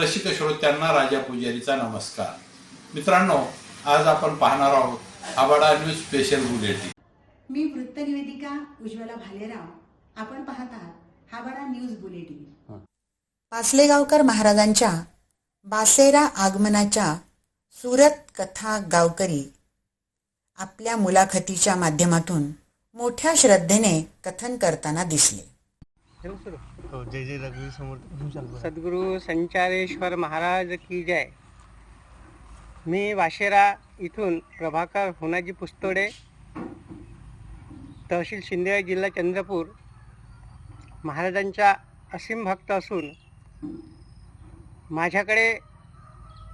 रसिक श्रोत्यांना राजा पुजारीचा नमस्कार. मित्रांनो आज आपण पाहणार आहोत आबाडा न्यूज स्पेशल बुलेटिन. मी वृत्तनिवेदिका उज्ज्वला भालेराव. आपण पाहत आहात हाबाडा न्यूज बुलेटिन. पाचलेगावकर महाराजांच्या बासेरा आगमनाच्या सुरत कथा गावकरी आपल्या मुलाखतीच्या माध्यमातून मोठ्या श्रद्धेने कथन करताना दिसले. हो, जय जय रघुवीर समोर सद्गुरू संचारेश्वर महाराज की जय. मी वाशेरा इथून प्रभाकर होनाजी पुस्तोडे तहसील शिंदे जिल्हा चंद्रपूर महाराजांचा असीम भक्त असून माझ्याकडे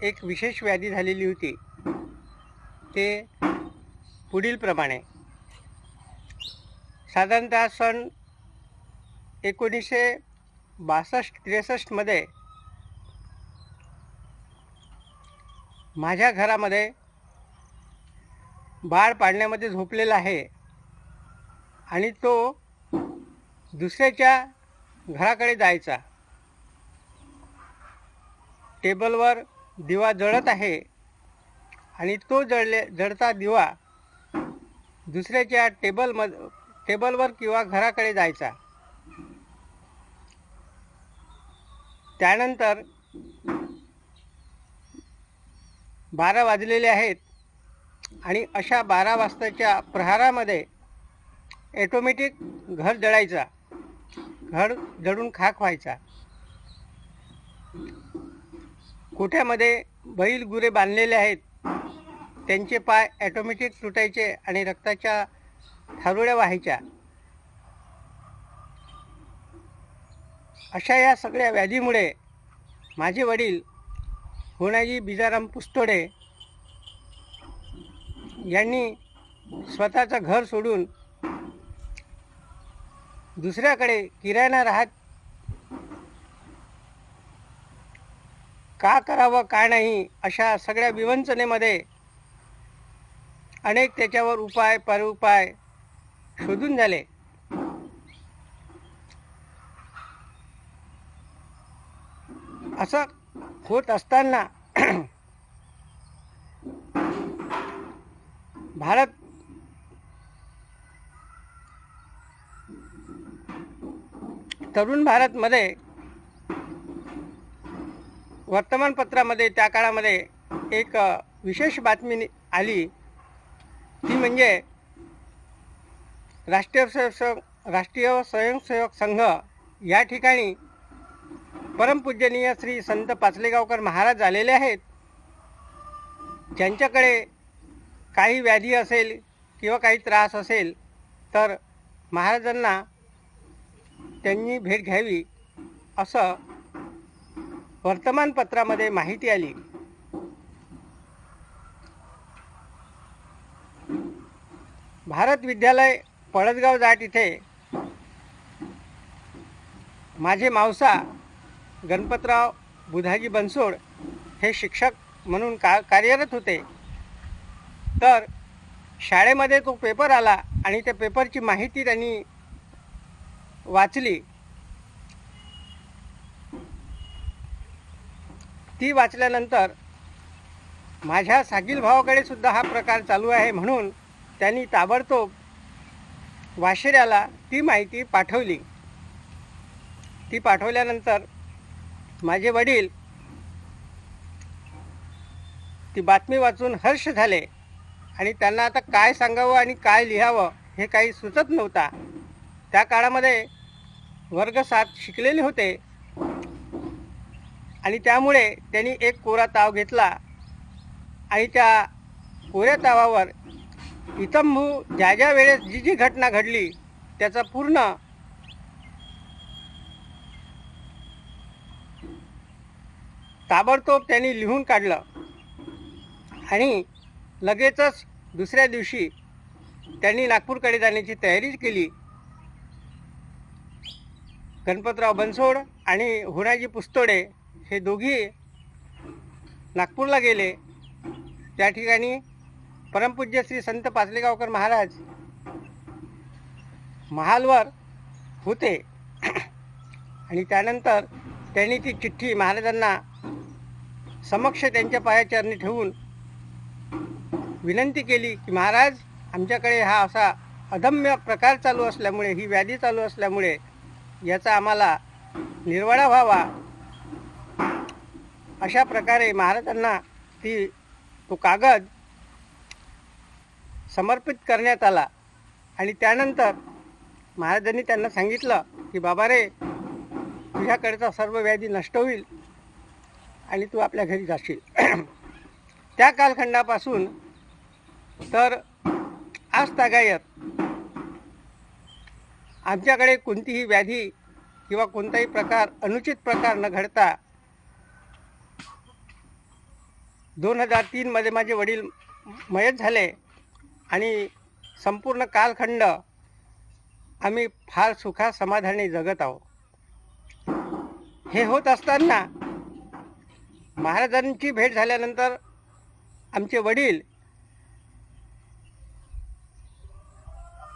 एक विशेष व्याधी झालेली होती. ते पुढीलप्रमाणे. साधारणतः सण एकोणीसशे बासष्ट त्रेसष्टमध्ये माझ्या घरामध्ये बाळ पाडण्यामध्ये झोपलेला आहे आणि तो दुसऱ्याच्या घराकडे जायचा. टेबलवर दिवा जळत आहे आणि तो जळले जळता दिवा दुसऱ्याच्या टेबलमध टेबलवर किंवा घराकडे जायचा. त्यानंतर बारा वाजलेले आहेत आणि अशा बारा वाजताच्या प्रहारामध्ये ॲटोमॅटिक घर जळायचा. घर जळून खाक व्हायचा. कोठ्यामध्ये बैल गुरे बांधलेले आहेत त्यांचे पाय ॲटोमॅटिक तुटायचे आणि रक्ताच्या थारोळ्या व्हायच्या. अशा या सगळ्या व्याधीमुळे माझे वडील होणाजी बिजाराम पुस्तोडे यांनी स्वतःचं घर सोडून दुसऱ्याकडे किराणा राहत का करावं का नाही अशा सगळ्या विवंचनेमध्ये अनेक त्याच्यावर उपाय परुपाय शोधून झाले. असं होत असताना भारत तरुण भारतमध्ये वर्तमानपत्रामध्ये त्या काळामध्ये एक विशेष बातमी आली. ती म्हणजे राष्ट्रीय स्वयंसेवक राष्ट्रीय स्वयंसेवक संघ या ठिकाणी परमपूजनीय श्री संत पाचलेगावकर महाराज झालेले आहेत. ज्यांच्याकडे काही व्याधी असेल किंवा काही त्रास असेल तर महाराजांना त्यांनी भेट घ्यावी असं वर्तमानपत्रामध्ये माहिती आली. भारत विद्यालय पळसगाव जाट इथे माझे मावसा गणपतराव बुधाजी बनसोड हे शिक्षक म्हणून का कार्यरत होते. तर शाळेमध्ये तो पेपर आला आणि त्या पेपरची माहिती त्यांनी वाचली. ती वाचल्यानंतर माझ्या सागील भावाकडे सुद्धा हा प्रकार चालू आहे म्हणून त्यांनी ताबडतोब वाशेऱ्याला ती माहिती पाठवली. ती पाठवल्यानंतर माझे वडील ती बातमी वाचून हर्ष झाले आणि त्यांना आता काय सांगावं आणि काय लिहावं हे काही सुचत नव्हता. त्या काळामध्ये वर्ग सात शिकलेले होते. आणि त्यामुळे त्यांनी एक कोरा ताव घेतला आणि त्या कोऱ्या तावावर इतंभू ज्या ज्या वेळेस जी जी घटना घडली त्याचा पूर्ण ताबडतोब त्यांनी लिहून काढलं. आणि लगेचच दुसऱ्या दिवशी त्यांनी नागपूरकडे जाण्याची तयारी केली. गणपतराव बनसोड आणि होणाजी पुस्तोडे हे दोघी नागपूरला गेले. त्या ठिकाणी परमपूज्य श्री संत पाचलेगावकर महाराज महालवर होते. आणि त्यानंतर त्यांनी ती चिठ्ठी महाराजांना समक्ष त्यांच्या पायाचरणी ठेवून विनंती केली की महाराज आमच्याकडे हा असा अदम्य प्रकार चालू असल्यामुळे ही व्याधी चालू असल्यामुळे याचा आम्हाला निर्वाळा व्हावा. अशा प्रकारे महाराजांना ती तो कागद समर्पित करण्यात आला. आणि त्यानंतर महाराजांनी त्यांना सांगितलं की बाबा रे तुझ्याकडचा सर्व व्याधी नष्ट होईल. आणि तू आपल्या घरी जाशील. त्या कालखंडापासून तर आज तागायत. आमच्याकडे कोणतीही व्याधी किंवा कोणताही प्रकार अनुचित प्रकार न घडता दोन हजार तीनमध्ये माझे वडील मयत झाले आणि संपूर्ण कालखंड आम्ही फार सुखा समाधानी जगत आहोत. हे होत असताना महाराजांची भेट झाल्यानंतर आमचे वडील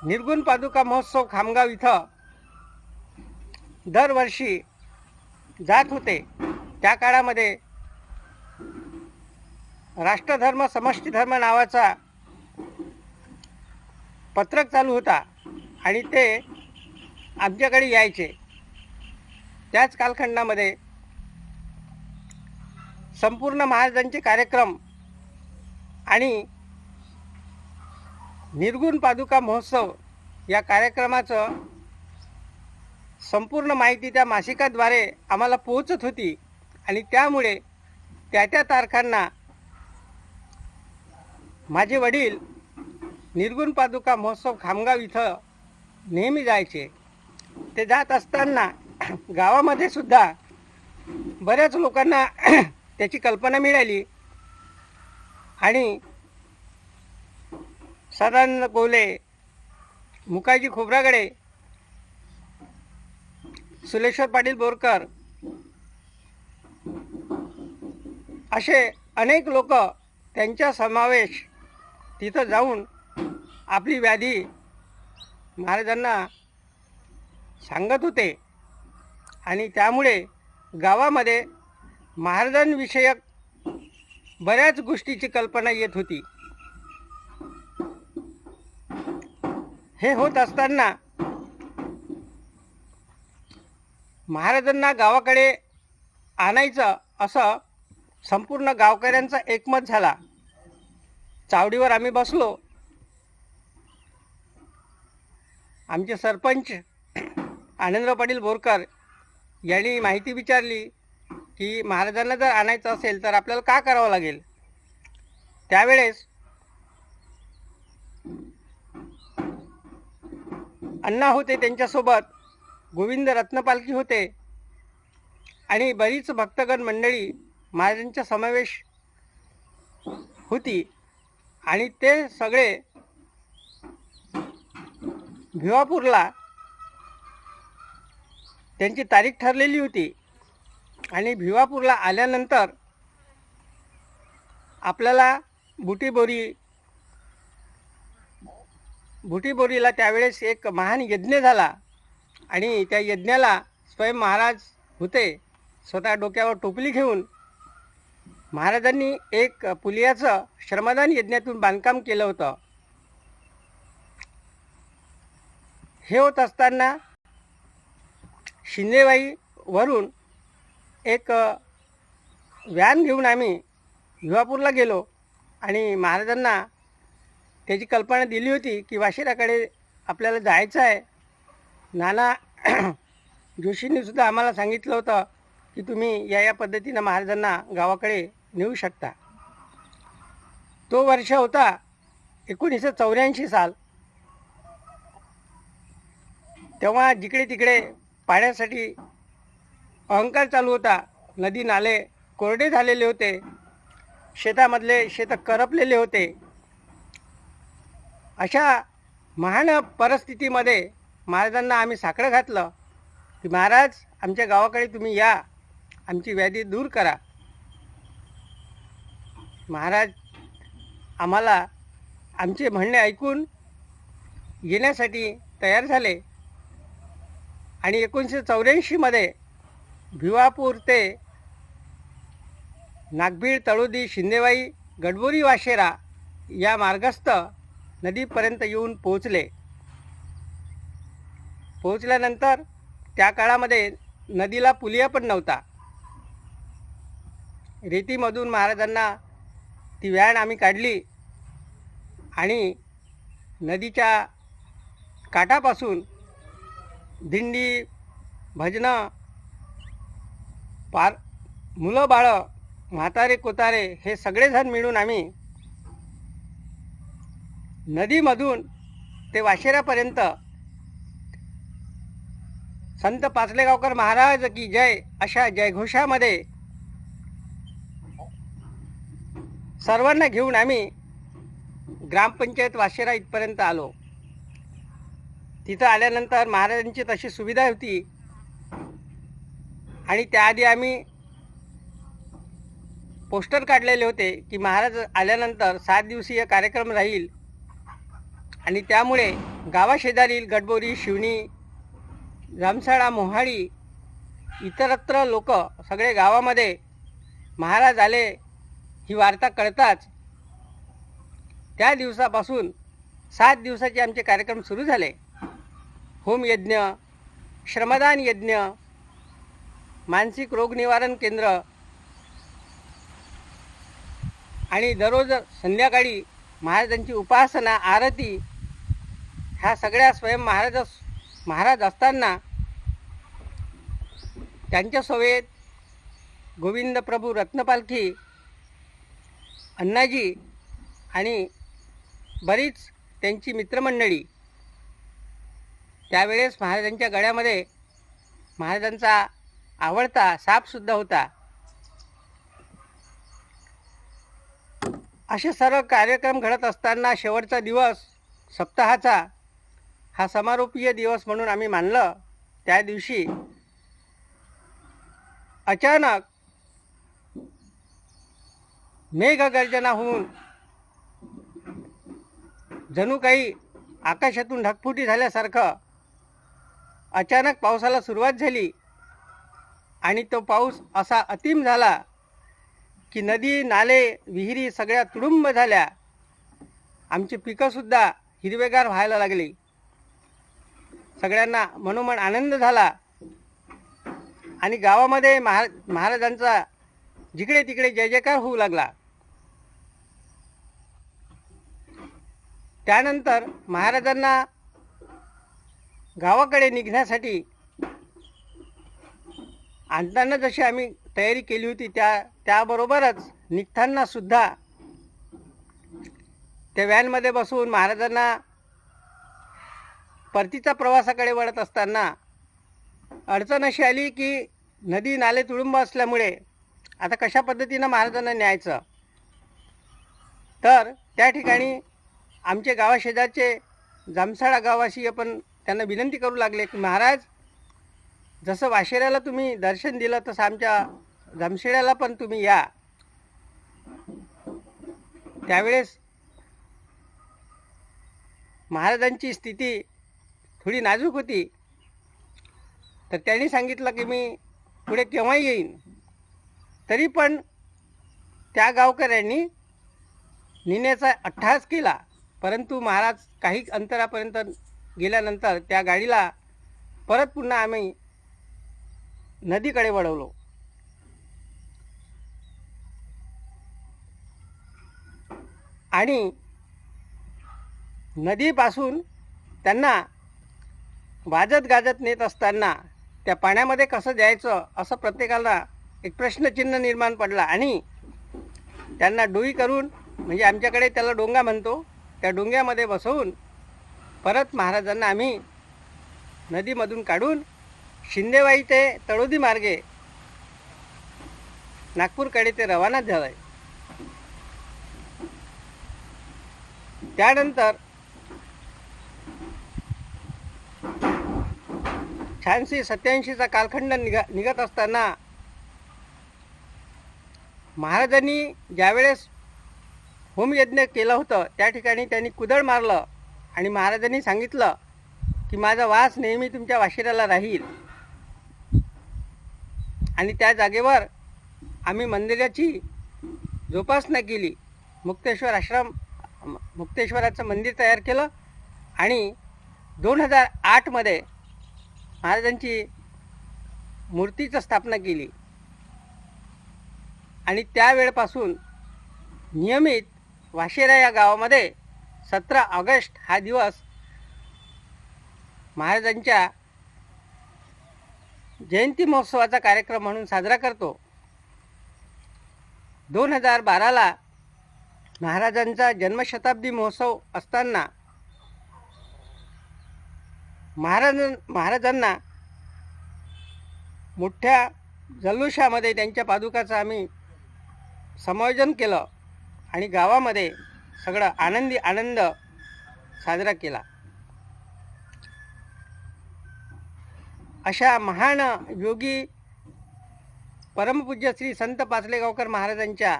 निर्गुण पादुका महोत्सव खामगाव इथं दरवर्षी जात होते. त्या काळामध्ये राष्ट्रधर्म समष्टीधर्म नावाचा पत्रक चालू होता आणि ते आमच्याकडे यायचे. त्याच कालखंडामध्ये संपूर्ण महाराजांचे कार्यक्रम आणि निर्गुण पादुका महोत्सव या कार्यक्रमाचं संपूर्ण माहिती त्या मासिकाद्वारे आम्हाला पोहोचत होती. आणि त्यामुळे त्या त्या तारखांना माझे वडील निर्गुण पादुका महोत्सव खामगाव इथं नेहमी जायचे. ते जात असताना गावामध्ये सुद्धा बऱ्याच लोकांना त्याची कल्पना मिळाली. आणि सदानंद कोले मुकाजी खोबरागडे सुलेश्वर पाटील बोरकर असे अनेक लोक त्यांचा समावेश तिथं जाऊन आपली व्याधी महाराजांना सांगत होते. आणि त्यामुळे गावामध्ये महाराजांविषयक बऱ्याच गोष्टीची कल्पना येत होती. हे होत असताना महाराजांना गावाकडे आणायचं असं संपूर्ण गावकऱ्यांचा एकमत झाला. चावडीवर आम्ही बसलो. आमचे सरपंच आनंदराव पाटील बोरकर यांनी माहिती विचारली. की महाराजांना जर आणायचं असेल तर आपल्याला का करावं लागेल? त्यावेळेस अण्णा होते त्यांच्यासोबत गोविंद रत्नपालकी होते आणि बरीच भक्तगण मंडळी महाराजांचा समावेश होती आणि ते सगळे भिवापूरला त्यांची तारीख ठरलेली होती. आणि भिवापूरला आल्यानंतर आपल्याला बुटीबोरी बुटीबोरीला त्यावेळेस एक महान यज्ञ झाला आणि त्या यज्ञाला स्वयं महाराज होते स्वतः डोक्यावर टोपली घेऊन महाराजांनी एक पुलियाचं श्रमदान यज्ञातून बांधकाम केलं होतं. हे होत असताना शिंदेवाईवरून एक व्हॅन घेऊन आम्ही युवापूरला गेलो आणि महाराजांना त्याची कल्पना दिली होती की वाशिराकडे आपल्याला जायचं आहे. नाना जोशींनीसुद्धा आम्हाला सांगितलं होतं की तुम्ही या या पद्धतीनं महाराजांना गावाकडे नेऊ शकता. तो वर्ष होता एकोणीसशे चौऱ्याऐंशी साल. तेव्हा जिकडे तिकडे पाण्यासाठी अहंकार चालू होता. नदी नाले कोरडे झालेले होते. शेतामधले शेतं करपलेले होते. अशा महान परिस्थितीमध्ये महाराजांना आम्ही साकडं घातलं. की महाराज आमच्या गावाकडे तुम्ही या. आमची व्याधी दूर करा. महाराज आम्हाला आमचे म्हणणे ऐकून येण्यासाठी तयार झाले. आणि एकोणीसशे चौऱ्याऐंशीमध्ये भिवापूर ते नागभीड तळोदी शिंदेवाई गडबोरी वाशेरा या मार्गस्थ नदीपर्यंत येऊन पोहोचले. पोहोचल्यानंतर त्या काळामध्ये नदीला पुलिया पण नव्हता. रेतीमधून महाराजांना ती व्याण आम्ही काढली आणि नदीच्या काठापासून दिंडी भजनं पार मुलं बाळं म्हातारे कोतारे हे सगळेजण मिळून आम्ही नदीमधून ते वाशेरापर्यंत संत पाचलेगावकर महाराज की जय अशा जयघोषामध्ये सर्वांना घेऊन आम्ही ग्रामपंचायत वाशेरा इथपर्यंत आलो. तिथं आल्यानंतर महाराजांची तशी सुविधा होती. आणि त्याआधी आम्ही पोस्टर काढलेले होते की महाराज आल्यानंतर सात दिवसीय कार्यक्रम राहील. आणि त्यामुळे गावाशेजारील गडबोरी शिवणी जामसाळा मोहाडी इतरत्र लोक सगळे गावामध्ये महाराज आले ही वार्ता कळताच त्या दिवसापासून सात दिवसाचे आमचे कार्यक्रम सुरू झाले. होमयज्ञ श्रमदान यज्ञ मानसिक रोग निवारण केंद्र. आणि दररोज संध्याकाळी महाराजांची उपासना आरती ह्या सगळ्या स्वयं महाराज महाराज असताना त्यांच्यासोबत गोविंद प्रभू रत्नपालखी अण्णाजी आणि बरीच त्यांची मित्रमंडळी. त्यावेळेस महाराजांच्या गळ्यामध्ये महाराजांचा आवडता सापसुद्धा होता. असे सर्व कार्यक्रम घडत असताना शेवटचा दिवस सप्ताहाचा हा समारोपीय दिवस म्हणून आम्ही मानलं. त्या दिवशी अचानक मेघगर्जना होऊन जणू काही आकाशातून ढगफुटी झाल्यासारखं अचानक पावसाला सुरुवात झाली. आणि तो पाऊस असा अतिम झाला की नदी नाले विहिरी सगळ्या तुडुंब झाल्या. आमची पिकंसुद्धा हिरवेगार व्हायला लागली. सगळ्यांना मनोमन आनंद झाला. आणि गावामध्ये महा महाराजांचा जिकडे तिकडे जय जयकार होऊ लागला. त्यानंतर महाराजांना गावाकडे निघण्यासाठी आणताना जशी आम्ही तयारी केली होती त्या त्याबरोबरच निघताना सुद्धा त्या व्हॅनमध्ये बसून महाराजांना परतीचा प्रवासाकडे वळत असताना अडचण अशी आली की नदी नाले तुळुंब असल्यामुळे आता कशा पद्धतीनं महाराजांना न्यायचं? तर त्या ठिकाणी आमचे गावाशेजारचे जामसाळा गावाशी आपण त्यांना विनंती करू लागले की महाराज जसं वाशेऱ्याला तुम्ही दर्शन दिलं तसं आमच्या जामशेड्याला पण तुम्ही या. त्यावेळेस महाराजांची स्थिती थोडी नाजूक होती. तर त्यांनी सांगितलं की मी पुढे केव्हाही येईन. तरी पण त्या गावकऱ्यांनी नेण्याचा अट्टहास केला. परंतु महाराज काही अंतरापर्यंत गेल्यानंतर त्या गाडीला परत पुन्हा आम्ही नदीकडे वळवलो. आणि नदीपासून त्यांना वाजत गाजत नेत असताना त्या पाण्यामध्ये कसं द्यायचं असं प्रत्येकाला एक प्रश्नचिन्ह निर्माण पडला. आणि त्यांना डोई करून म्हणजे आमच्याकडे त्याला डोंगा म्हणतो त्या डोंग्यामध्ये बसवून परत महाराजांना आम्ही नदीमधून काढून शिंदेवाई ते तळोदी मार्गे. नागपूरकडे ते रवाना झालं आहे त्यानंतर शहाऐंशी सत्याऐंशीचा कालखंड निघा निघत असताना महाराजांनी ज्यावेळेस होमयज्ञ केलं होतं त्या ठिकाणी त्यांनी कुदळ मारलं आणि महाराजांनी सांगितलं की माझा वास नेहमी तुमच्या वाशिराला राहील. आणि त्या जागेवर आम्ही मंदिराची जोपासना केली. मुक्तेश्वर आश्रम मुक्तेश्वराचं मंदिर तयार केलं आणि दोन हजार आठमध्ये महाराजांची मूर्तीचं स्थापना केली. आणि त्यावेळपासून नियमित वाशेरा या गावामध्ये सतरा ऑगस्ट हा दिवस महाराजांच्या जयंती महोत्सवाचा कार्यक्रम म्हणून साजरा करतो. दोन हजार बाराला महाराजांचा जन्मशताब्दी महोत्सव असताना महाराज महाराजांना मोठ्या जल्लोषामध्ये त्यांच्या पादुकाचं आम्ही समायोजन केलं आणि गावामध्ये सगळं आनंदी आनंद साजरा केला. अशा महान योगी परमपूज्य श्री संत पाचलेगावकर महाराजांच्या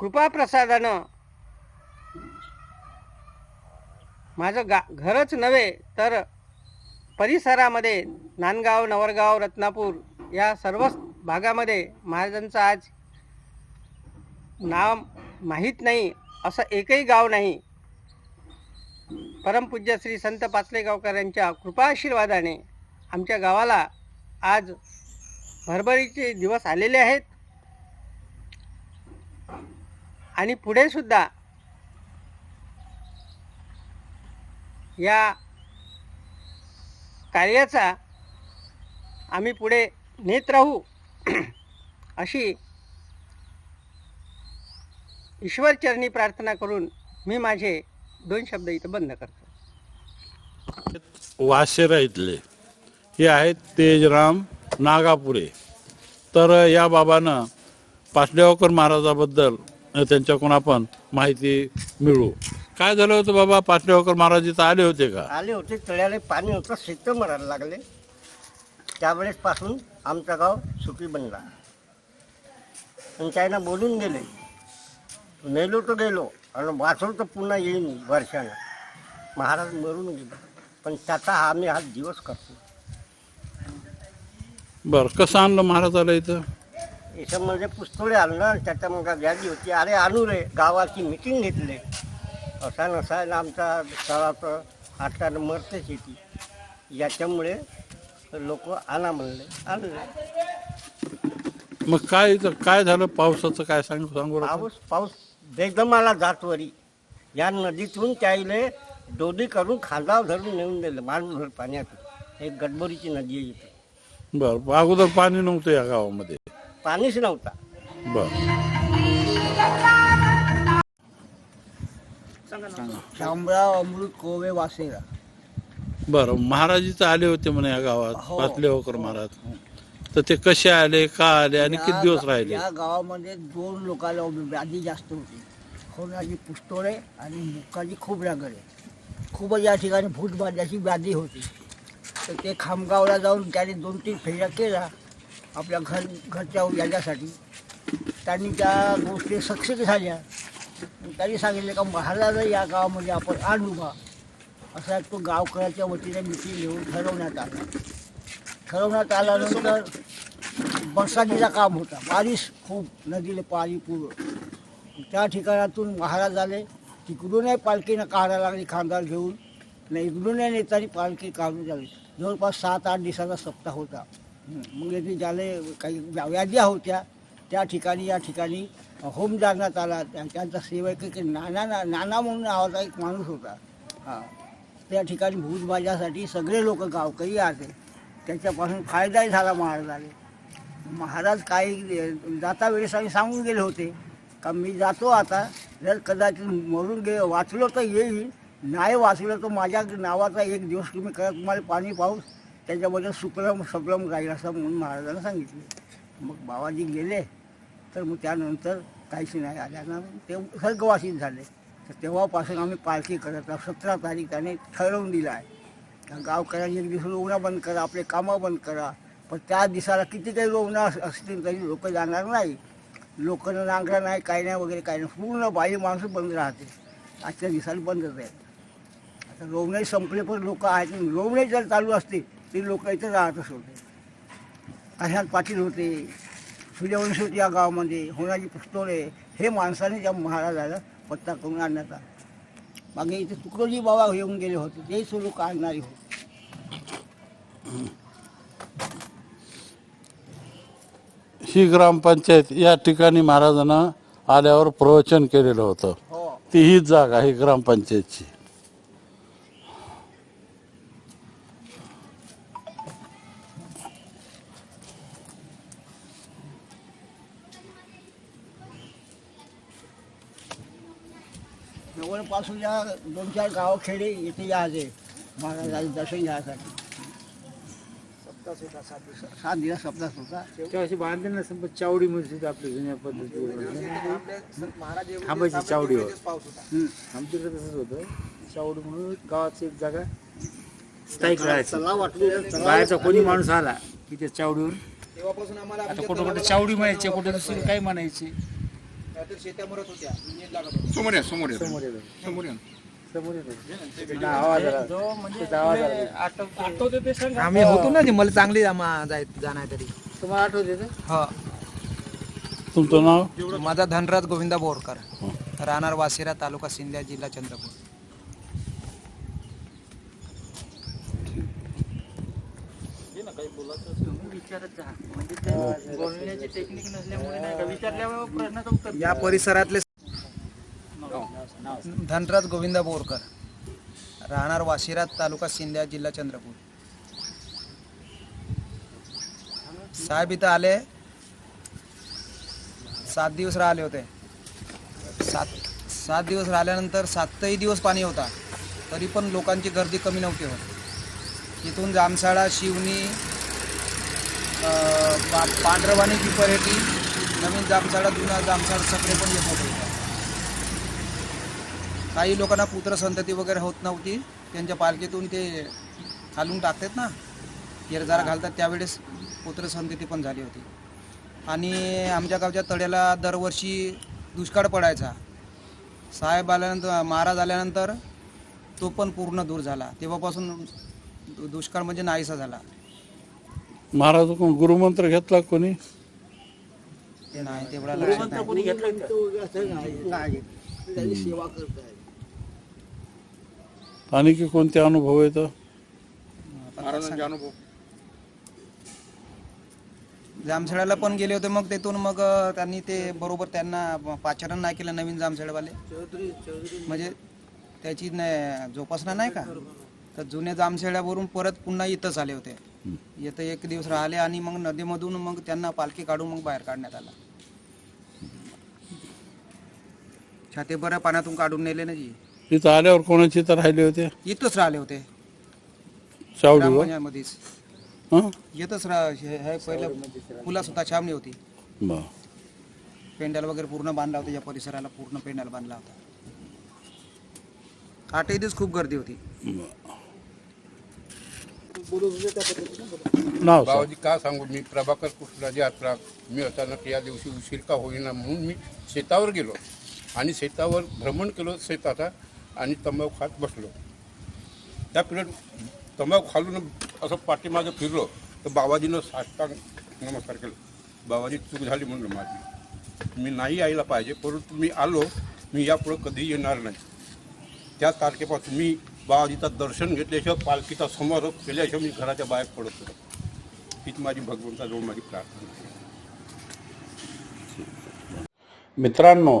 कृपाप्रसादानं माझं गा घरच नव्हे तर परिसरामध्ये नांदगाव नवरगाव रत्नापूर या सर्वच भागामध्ये महाराजांचं आज नाव माहीत नाही असं एकही गाव नाही. परमपूज्य श्री संत पाचलेगावकर यांच्या कृपा आशीर्वादाने आमच्या गावाला आज भरभरीचे दिवस आलेले आहेत. आणि पुढे सुद्धा या कार्याचा आम्ही पुढे नेत राहू अशी ईश्वरचरणी प्रार्थना करून मी माझे दोन शब्द इथं बंद करतो. वाशेरा इथले. हे आहेत तेजराम नागापुरे. तर या बाबानं पाचडेगावकर महाराजाबद्दल त्यांच्याकडून आपण माहिती मिळू. काय झालं होतं बाबा? पाचडेगावकर महाराज इथं आले होते का? आले होते. तळ्याला पाणी होतं. शेतं मरायला लागले. त्यावेळेस पासून आमचा गाव सुखी बनला. आणि त्यांना बोलून गेले. मेलो तर गेलो. आणि वाचलो तर पुन्हा येईन वर्षानं. महाराज मरून गेले. पण त्याचा आम्ही हा दिवस करतो. बरं कसं आणलं महाराजाला इथं? याच्यामध्ये पुस्तळे आणलं आणि त्याच्या मग व्याधी होती. अरे आणू रे. गावाची मिटिंग घेतली. असा नसा आणि आमचा गावाचं आटानं मरतेच येते. याच्यामुळे लोक आणा म्हणले. आणले. मग काय काय झालं? पावसाचं काय सांग सांगू. पाऊस पाऊस बेगमाला जात वरी या नदीतून त्याईले दोडी करून खांदाव धरून नेऊन दिलं माणूस पाण्यातून. एक गडबडीची नदी आहे इथे. बरं अगोदर पाणी नव्हतं या गावामध्ये. पाणीच नव्हता. बरं. शामराव अमृत कोवे वासेरा. बरं महाराज इथं आले होते म्हणे या गावात हो. पाचलेगावकर महाराज. तर ते कसे आले का आले आणि किती दिवस गा- राहिले? या गावामध्ये दोन लोकांना व्याधी जास्त होती. खोनाची पुस्तोळे आणि मुक्काची खूप रगडे खूपच या ठिकाणी फूटबाजाची व्याधी होती. तर ते खामगावला जाऊन त्याने दोन तीन फेऱ्या केल्या आपल्या घर घरच्या याच्यासाठी. त्यांनी त्या गोष्टी सक्सेस झाल्या. त्यांनी सांगितले का महाराजा या गावामध्ये आपण आणू बा. असा तो गावकऱ्याच्या वतीने मिटिंग घेऊन ठरवण्यात आला. ठरवण्यात आल्यानंतर बरसातीचा काम होता. बारिश खूप नदीला पाणी पूर. त्या ठिकाणातून महाराज आले तिकडूनही पालखीनं काढायला लागली खांदार घेऊन. नाही इकडूनही नेतानी पालखी काढून झाली. जवळपास सात आठ दिवसाचा सप्ताह होता. मग येथे झाले काही व्या- व्याध्या होत्या. त्या ठिकाणी या ठिकाणी होम जाण्यात आला. त्यांचा सेवक एक नाना ना- नाना म्हणून नावाचा एक माणूस होता. हां. त्या ठिकाणी भूजबाजासाठी सगळे लोक गावकरी आले त्याच्यापासून फायदाही झाला महाराजाने महाराज काही जाता वेळेस आम्ही सांगून गेले होते का मी जातो आता जर कदाचित मरून गे वाचलो तर येईल नाही वाचलं तर माझ्या नावाचा एक दिवस तुम्ही करा तुम्हाला पाणी पाऊस त्याच्याबद्दल सुप्रम सप्रम राहील असं म्हणून महाराजांना सांगितले. मग बाबाजी गेले तर मग त्यानंतर काहीच नाही आल्यानं ते स्वर्गवासीत झाले. तर तेव्हापासून आम्ही पालखी करत आहोत. सतरा तारीख त्याने ठरवून दिलं आहे. गावकऱ्यांनी दिवस रोवणं बंद करा आपले कामं बंद करा. पण त्या दिसाला किती काही रोवणं असतील तरी लोक जाणार नाही. लोकांना नांगरा नाही काही नाही वगैरे काही नाही. पूर्ण बाई माणसं बंद राहते. आजच्या दिवसाला बंदच आहे. आता रोवणे संपले पण लोक आहेत. रोवणे जर चालू असते ती लोक इथे राहतच होते. काशात पाटील होते सूर्यवंशी होते या गावामध्ये होणारी पुस्तोळे हे माणसाने त्या महाराजाला पत्ता करून आणण्यात आला. मागे इथे तुकडोजी बाबा येऊन गेले होते. तेच लोक आणणारे होते. ही ग्रामपंचायत या ठिकाणी महाराजांना आल्यावर प्रवचन केलेलं होतं. हो. ती हीच जागा ही ग्रामपंचायतची. जवळपासून या दोन चार गाव खेडे इथे यायचे महाराजांचं दर्शन घ्यायसाठी. सात दिवस सप्ताह होता. अशी बांधले ना संपत चावडी मध्ये आपली जुन्या पद्धती थांबायची चावडीवर आमच्याकडे तसंच होतं. चावडी म्हणून गावाची एक जागा. स्थायिक राहायची. बाहेरचा कोणी माणूस आला की त्या चावडीवर. आता कुठं कुठं चावडी म्हणायचे कुठं दुसरं काही म्हणायचे. समोर या समोर या समोर समोर या. समोर. त्याचा आवाज आला. आम्ही होतो ना ती मला चांगली जाणार तरी तुम्हाला आठवते हा. तुमचं नाव? माझा धनराज गोविंदा बोरकर राहणार वासिरा तालुका सिंध्या जिल्हा चंद्रपूर. बोलण्याची टेक्निक नसल्यामुळे नाही का विचारल्यावर प्रश्नाचं उत्तर या परिसरातले धनराज गोविंदा बोरकर. राहणार वाशिरा तालुका सिंध्या जिल्हा चंद्रपूर. साहेब इथं आले. सात दिवस राहिले होते. सात सात दिवस राहिल्यानंतर सातही दिवस पाणी होता. तरी पण लोकांची गर्दी कमी नव्हती होत. इथून जामसाळा शिवनी पा- पांढरवाणी पिपरेटी नवीन जामसाळा जुना जामसाळा सगळे पण येत होते. काही लोकांना पुत्र संतती वगैरे होत नव्हती. त्यांच्या पालखीतून ते घालून टाकतात ना. येरजारा घालतात त्यावेळेस पुत्र संतती पण झाली होती. आणि आमच्या गावच्या तळ्याला दरवर्षी दुष्काळ पडायचा. साहेब आल्यानंतर महाराज आल्यानंतर तो पण पूर्ण दूर झाला. तेव्हापासून दुष्काळ म्हणजे नाहीसा झाला. महाराज कोण गुरुमंत्र घेतला कोणी? ते नाही तेवढा लक्षात नाही. त्यांनी सेवा करत आहे आणखी कोणते अनुभव येतं महाराजांचे अनुभव. जामखेड्याला पण गेले होते मग तिथून मग अं, त्यांनी ते बरोबर त्यांना पाचारण नाही केलं नवीन जामखेडवाले. म्हणजे त्याची न- जोपासना नाही का? तर जुन्या जामखेड्यावरून परत पुन्हा इथंच आले होते. इथं एक दिवस राहिले आणि मग नदीमधून मग त्यांना पालखी काढून मग बाहेर काढण्यात आला. छाते बऱ्या पाण्यातून काढून नेले ना जी. इथं आल्यावर कोणाची तर राहिले होते? इथंच राहिले होते. हं? येतच रा हे हे पहिलं फुला सुद्धा छावणी होती. बरं. पेंडाल वगैरे पूर्ण बांधला होता या परिसराला पूर्ण पेंडाल बांधला होता. आठही दिवस खूप गर्दी होती. नाव सांग. बाबाजी का सांगू? मी प्रभाकर कृष्णाजी यात्रा मी अचानक या दिवशी उशीर का होईना म्हणून मी शेतावर गेलो आणि शेतावर भ्रमण केलं. शेताचा आणि तंबाखू खात बसलो. त्या पिरियड तंबाखू खालून असं पाठीमागे फिरलो तर बाबाजीनं साष्टांग नमस्कार केलं. बाबाजी चूक झाली म्हणलं माझी. मी नाही यायला पाहिजे परंतु मी आलो मी यापुढं कधी येणार नाही. त्या तारखेपासून मी बाबाजीचं दर्शन घेतल्याशिवाय पालखीचा समारोप केल्याशिवाय मी घराच्या बाहेर पडत होतो. हीच माझी भगवंताजवळ माझी प्रार्थना मित्रांनो